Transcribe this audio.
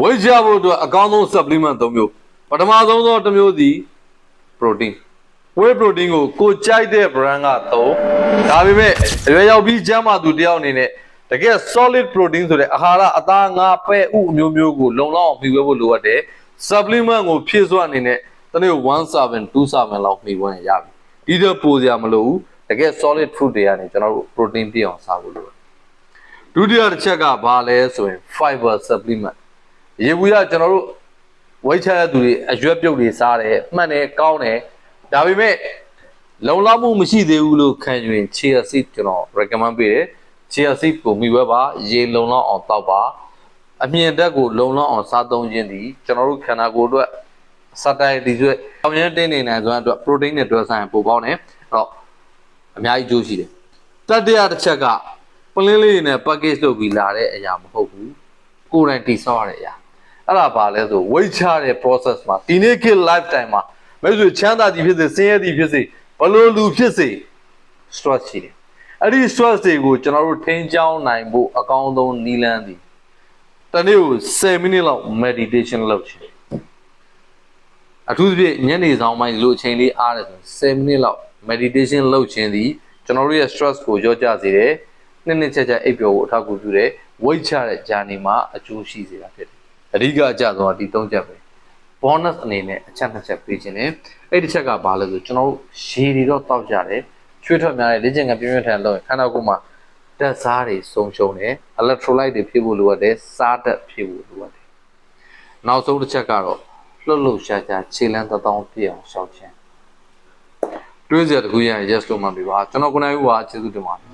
ဝိတ်ကြဖို့အတွက်အကောင်းဆုံး supplement ၃မျိုးပထမဆုံးသောတစ်မျိုးသည် protein whey protein ကိုကိုကြိုက်တဲ့ brand ကသုံးဒါပေမဲ့အရွယ်ရောက်ပြီးကျန်းမာသူတယောက်အနေနဲ့တကယ် solid protein ဆိုတဲ့အာဟာရအသားငါပဲ့ဥအမျိုးမျိုးကိုလုံလောက်အောင်မှီဝဲဖို့လိုအပ်တယ် supplement ကိုဖြည့်စွက်အနေနဲ့တနေ့1 7 2 7လောက်မှီဝဲရပြီဒီတော့ပိုစရာမလိုဘူးတကယ် solid food တွေကနေကျွန်တော်တို့ protein ပြည့်အောင်စားဖို့လိုတယ်ဒုတိယတစ်ချက်ကဘာလဲဆိုရင် fiber supplement ရေဘူးရကျွန်တော်တို့ဝိတ်ချရတဲ့သူတွေအရွက်ပြုတ်တွေစားတယ်မှန်တယ်ကောင်းတယ်ဒါပေမဲ့လုံလောက်မှုမရှိသေးဘူးလို့ခံယူရင် chia seed ကျွန်တော် recommend ပေးတယ် chia seed ကိုမိဝဲပါရေလုံလောက်အောင်တောက်ပါအမြင့်တက်ကိုလုံလောက်အောင်စားသုံးခြင်းဒီကျွန်တော်တို့ခန္ဓာကိုယ်အတွက်စတိုင်ဒီဆိုအောင်ရင်းတင်းနေနိုင်ဆိုတဲ့အတွက် protein နဲ့တွဲဆိုင်ပိုပေါင်းတယ်အဲ့တော့အများကြီးအကျိုးရှိတယ်တတိယတစ်ချက်ကပလင်းလေးတွေနဲ့ package လုပ်ပြီးလာတဲ့အရာမဟုတ်ဘူးကိုယ်တိုင်တိဆောက်ရတဲ့အရာ အဲ့ဒါဘာလဲဆို weight ချတဲ့ process မှာဒီနေ့ခေတ် lifetime မှာမဲဆိုချမ်းသာသည်ဖြစ်စေဆင်းရဲသည်ဖြစ်စေဘလို့လူဖြစ်စေ stress ရှိတယ်အဲ့ဒီ stress တွေကိုကျွန်တော်တို့ထိန်းကျောင်းနိုင်ဖို့အကောင်းဆုံးနည်းလမ်းသည်တနေ့ကို10မိနစ်လောက် meditation လုပ်ချင်အထူးသဖြင့်ညနေဆောင်ပိုင်းဒီလိုအချိန်လေးအားတယ်ဆို10မိနစ်လောက် meditation လုပ်ခြင်းသည်ကျွန်တော်တို့ရဲ့ stress ကိုလျော့ကျစေတယ်နှစ်နှစ်ချက်ချက်အိပ်ပျော်ကိုအထောက်အကူပြုတယ် weight ချတဲ့ journey မှာအကျိုးရှိစေတာဖြစ်တယ် အဓိကအကျဆုံးကဒီ၃ချက်ပဲ bonus အနေနဲ့အချက်နှစ်ချက်ပေးခြင်းတယ်အဲ့ဒီချက်ကဘာလဲဆိုကျွန်တော်တို့ရေတွေတော့တောက်ကြတယ်ချွေးထွက်များတဲ့လေ့ကျင့်ခန်းပြင်းပြင်းထန်လုပ်ရင်ခန္ဓာကိုယ်မှာဓာတ်စားတွေဆုံးရှုံးတယ် electrolyte တွေဖြည့်ဖို့လိုအပ်တယ်စားဓာတ်ဖြည့်ဖို့လိုအပ်တယ်နောက်ဆုံးတစ်ချက်ကတော့လှုပ်လှုပ်ရှားရှားခြေလန်းတောင်းပြည့်အောင်ရှောက်ခြင်းတွေးစရာတခုရရင် yes လို့မှပြပါကျွန်တော်ကိုနိုင်ဦးပါကျေးဇူးတင်ပါတယ်